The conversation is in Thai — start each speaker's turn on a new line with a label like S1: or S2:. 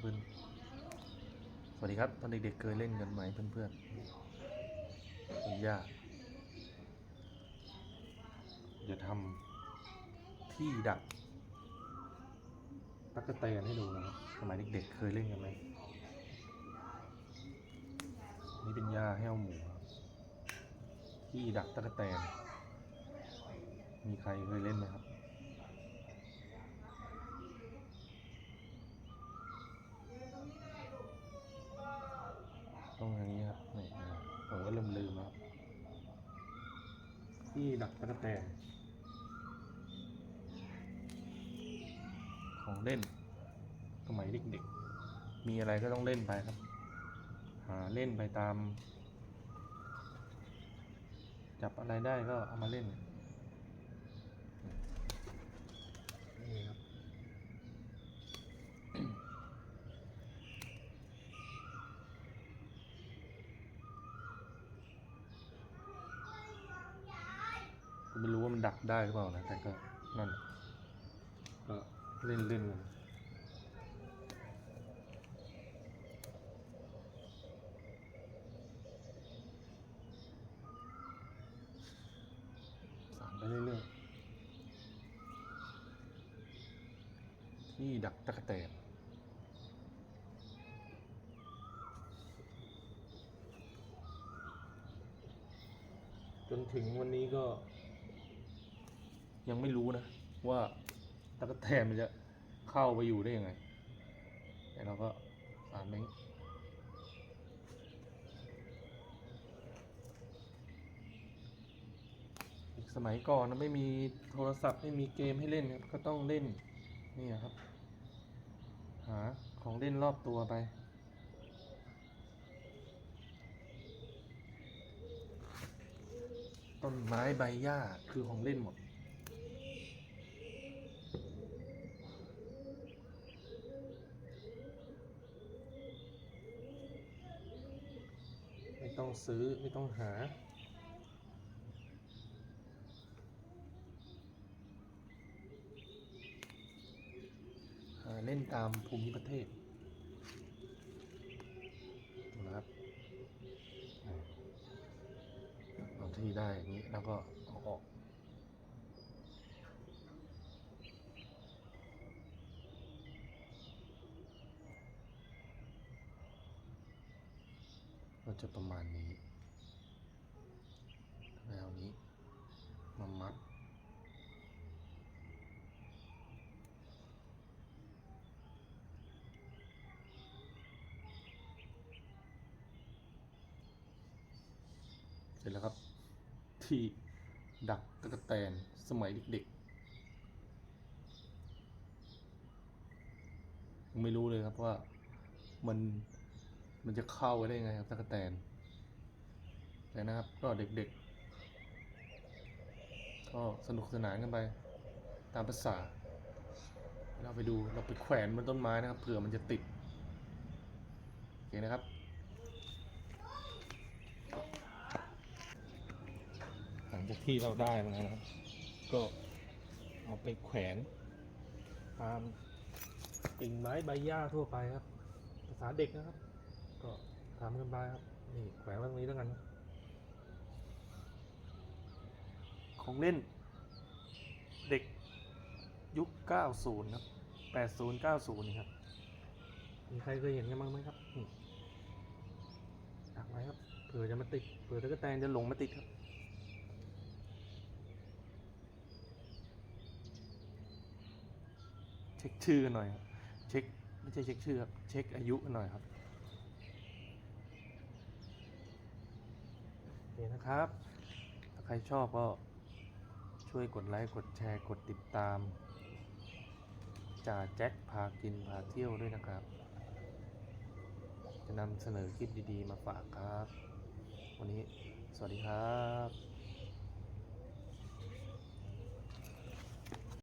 S1: เพื่อนสวัสดีครับ ตอนเด็กๆเคยเล่นกันไหมเพื่อนๆคุณย่าจะทำที่ดักตั๊กแตนให้ดูนะครับสมัยเด็กๆเคยเล่นกันไหมนี่เป็นหญ้าแห้วหมูครับที่ดักตั๊กแตนมีใครเคยเล่นไหมครับ ต้องอย่างนี้ครับนี่นะผมก็ลืมลืมๆแล้ว ที่ดักตะกแตนของเล่น สมัยเด็กๆ มีอะไรก็ต้องเล่นไปครับ หาเล่นไปตาม จับอะไรได้ก็เอามาเล่นนี่ครับ ไม่รู้ว่ามันดักได้หรือเปล่านะแต่ก็นั่นก็เล่นเล่นกันสานไปเรื่อยๆที่ดักตะกแตนจนถึงวันนี้ก็ ยังไม่รู้นะ ว่าตะกแตนมันจะเข้าไปอยู่ได้ยังไง แต่เราก็สารเม้งอีกสมัยก่อนนะไม่มีโทรศัพท์ไม่มีเกมให้เล่นก็ต้องเล่นนี่ครับ หาของเล่นรอบตัวไป ต้นไม้ใบหญ้าคือของเล่นหมด ต้องซื้อไม่ต้องหา หาเล่นตามภูมิประเทศนะครับเอาที่ได้อย่างนี้แล้วก็เอาออก ก็จะประมาณนี้แล้วนี้มามัดเสร็จแล้วครับ ที่ดักตะกแตนสมัยเด็กๆยังไม่รู้เลยครับว่ามัน มันจะเข้าไปได้ยังไงครับตะกแตนแต่นะครับก็เด็กๆ ก็สนุกสนานกันไป ตามภาษา เราไปดูเราไปแขวนบนต้นไม้นะครับเผื่อมันจะติดโอเคนะครับหลังจากที่เราได้มาแล้วนะครับ ก็เอาไปแขวนตามกิ่งไม้ใบหญ้าทั่วไปครับ ภาษาเด็กนะครับ ก็ทำกันไปครับ นี่แขวนไว้ตรงนี้แล้วกันนะของเล่น เด็กยุค 90 ครับ 80 90 นี่ครับ มีใครเคยเห็นกันบ้างไหมครับนี่ดักไว้ครับ เผื่อจะมาติด เผื่อตะกแตนจะหลงมาติดครับเช็คชื่อกันหน่อยครับ เช็คไม่ใช่เช็คชื่อครับ เช็คอายุกันหน่อยครับ คนะครับ ถ้าใครชอบก็ช่วยกดไลค์ กดแชร์ กดติดตามจ่าแจ็คพากินพาเที่ยวด้วยนะครับ จะนำเสนอคลิปดีๆ มาฝากครับ วันนี้สวัสดีครับ